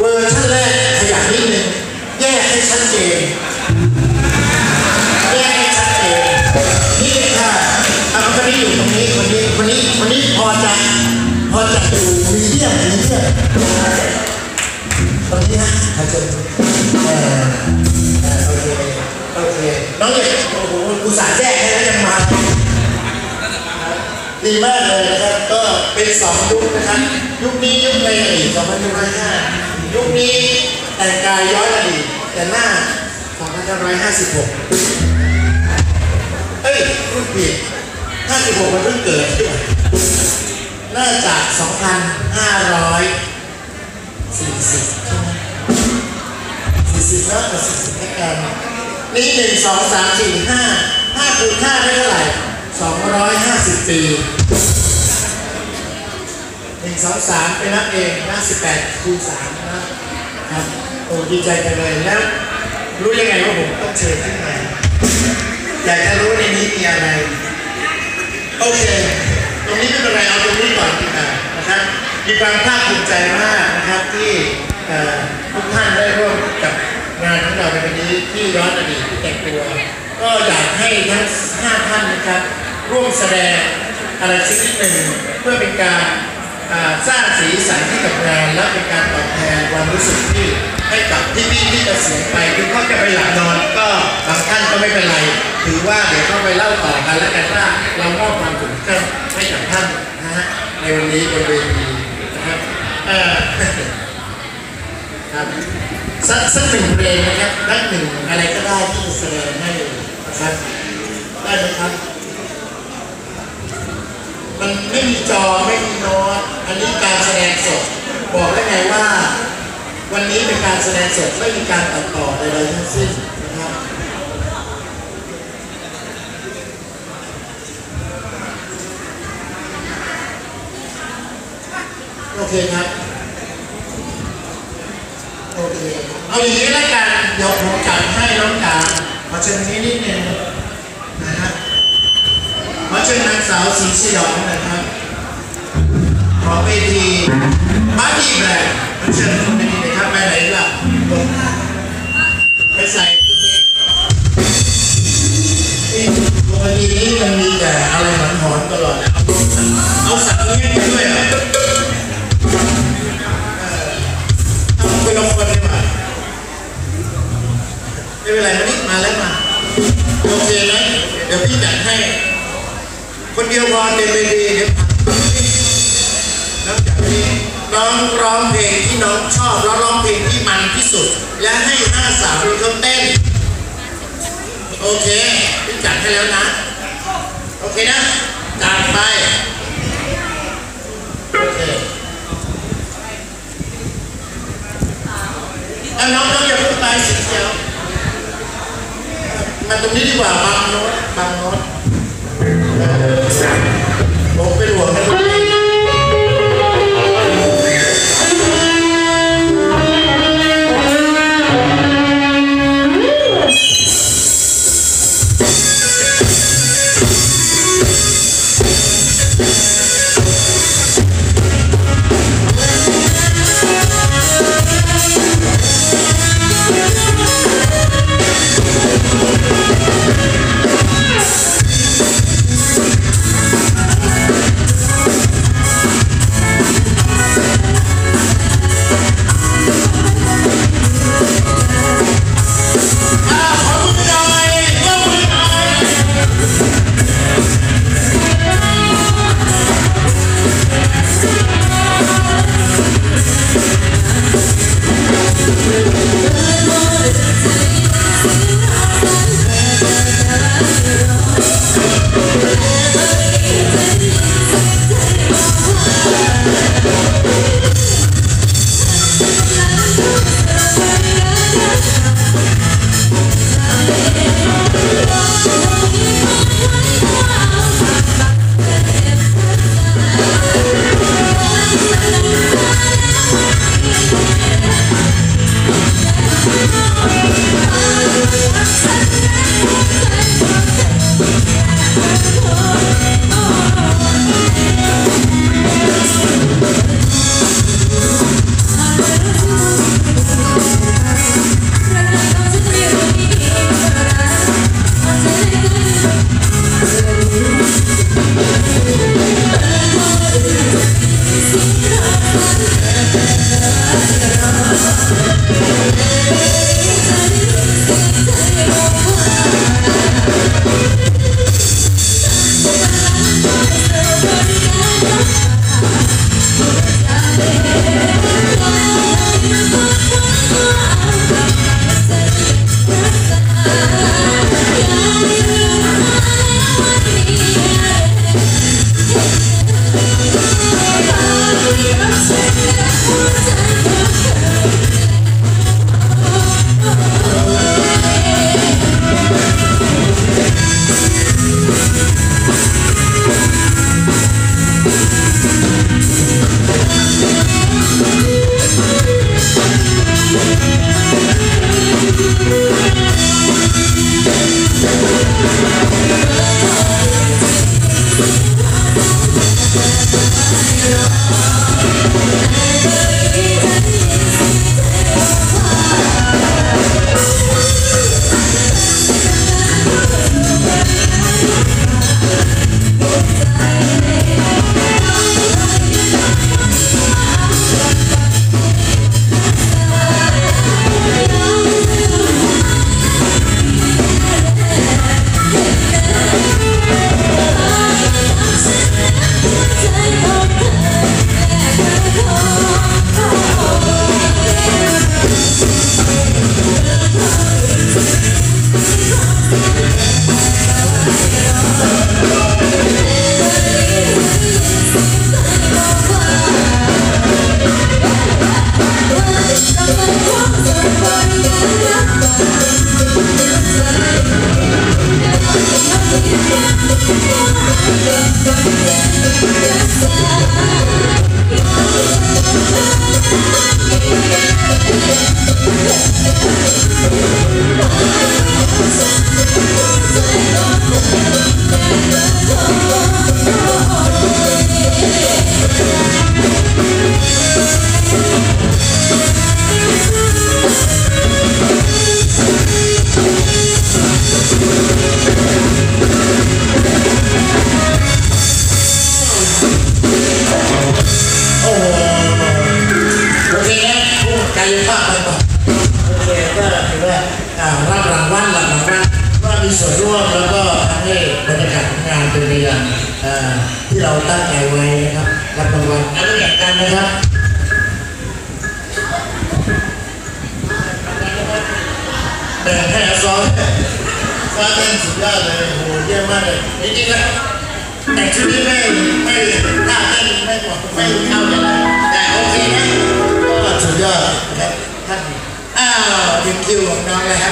เวอร์ชันแรกขยับนิดนึงแยกให้ชัดเจนแยกให้ชัดเจนนี่ค่ะเอาคนนี้อยู่ตรงนี้คนนี้คนนี้คนนี้พอจะพอจะดูมีเดียมมีเดียมตรงนี้นะอาจจะเออเออโอเคโอเคน้องเด็กโอ้โหอุตส่าห์แยกให้แล้วยังมาดีมากเลยนะครับ ก็เป็นสองยุคนะครับ ยุคนี้ยุคในอดีต2505ยุคนี้ แต่งกายย้อนอดีตแต่หน้า2556 เอ้ยพูดผิด56 มันเพิ่งเกิดขึ้นน่าจะ2,540 ใช่ไหม40แล้วกับ40แล้วกันนี่หนึ่งสองสามสี่ห้าห้าคูณห้าได้เท่าไหร่สองร้อยห้าสิบปีหนึ่งสองสามเป็นนับเองห้าสิบแปดคูณสามนะครับ โอ้ดีใจจังเลยแล้วรู้ยังไงว่าผมต้องเชิญขึ้นมาอยากจะรู้ในนี้มีอะไร โอเค ตรงนี้ไม่เป็นไรเอาตรงนี้ก่อนดีกว่านะครับ มีความภาคภูมิใจมากนะครับที่ทุกท่านได้ร่วมกับงานของเราในวันนี้ที่ย้อนอดีตที่แต่งตัว ก็อยากให้ทั้งห้าท่านนะครับ ร่วมแสดงอะไรสักนิดหนึ่งเพื่อเป็นการ สร้างสีสันให้กับงานและเป็นการตอบแทนความรู้สึกที่ให้กับที่พี่ที่เกษียไปคือเขาจะไปหลับนอนก็บางท่านก็ไม่เป็นไร ถือว่าเดี๋ยวเขาไปเล่าต่อกันแล้วกันว่าเรามอบความสุขให้กับท่านนะฮะในวันนี้บนเวทีนะครับเอ่อครับสักสักหนึ่งเพลงนะครับนักหนึ่งอะไรก็ได้ที่จะแสดงให้นะครับได้ไหมครับ มันไม่มีจอไม่มีโน้ตอันนี้การแสดงสด บอกได้ไงว่า วันนี้เป็นการ แสดงสดไม่มีการตัดต่อใดๆทั้งสิ้นนะครับโอเคครับโอเคเอาอย่างนี้แล้วกันเดี๋ยวผมจัดให้น้องจ๋าขอเชิญนี้นิดนึงนะฮะขอเชิญนางสาวสีสยองนะครับขอเวทีมาดีแบรนด์ขอเชิญคนนี้ ไปไหนล่ะไปใส่ชุดนี้นี่วันนี้มันมีแต่อะไรหอนหอนๆตลอดนะเอาสัตว์เลี้ยงไปด้วยเหรอเอาไปลงคนดีกว่าไม่เป็นไรมานี่มาแล้วมาโอเคไหมเดี๋ยวพี่จัดให้ คนเดียวพอเต็มไปดีเดี๋ยว น้องร้องเพลงที่น้องชอบแล้วร้องเพลงที่มันที่สุด และให้ห้าสาวเป็นเขาเต้น โอเคพี่จัดให้แล้วนะ โอเคนะจัดไปโอเคเอาน้องน้องอย่าเพิ่งไปสีเขียวมาตรงนี้ดีกว่าบางโน้ตบางโน้ต Thank Yeah. ก็ร่ำรางวัลหลับรางวัลก็มีส่วนร่วมแล้วก็ทำให้บรรยากาศงานเป็นไปอย่างที่เราตั้งใจไว้นะครับรับรางวัลอันนี้กันนะครับแบ่งให้อาซอนฟ้าเต้นสุดยอดเลยโหเยี่ยมมากเลยจริงๆแล้วแต่ชุดนี้ไม่ไม่ท่าเต้นไม่ไม่เข้าเลยแต่โอเคนะก็สุดยอดนะครับท่าน you kill him. Now I'm happy.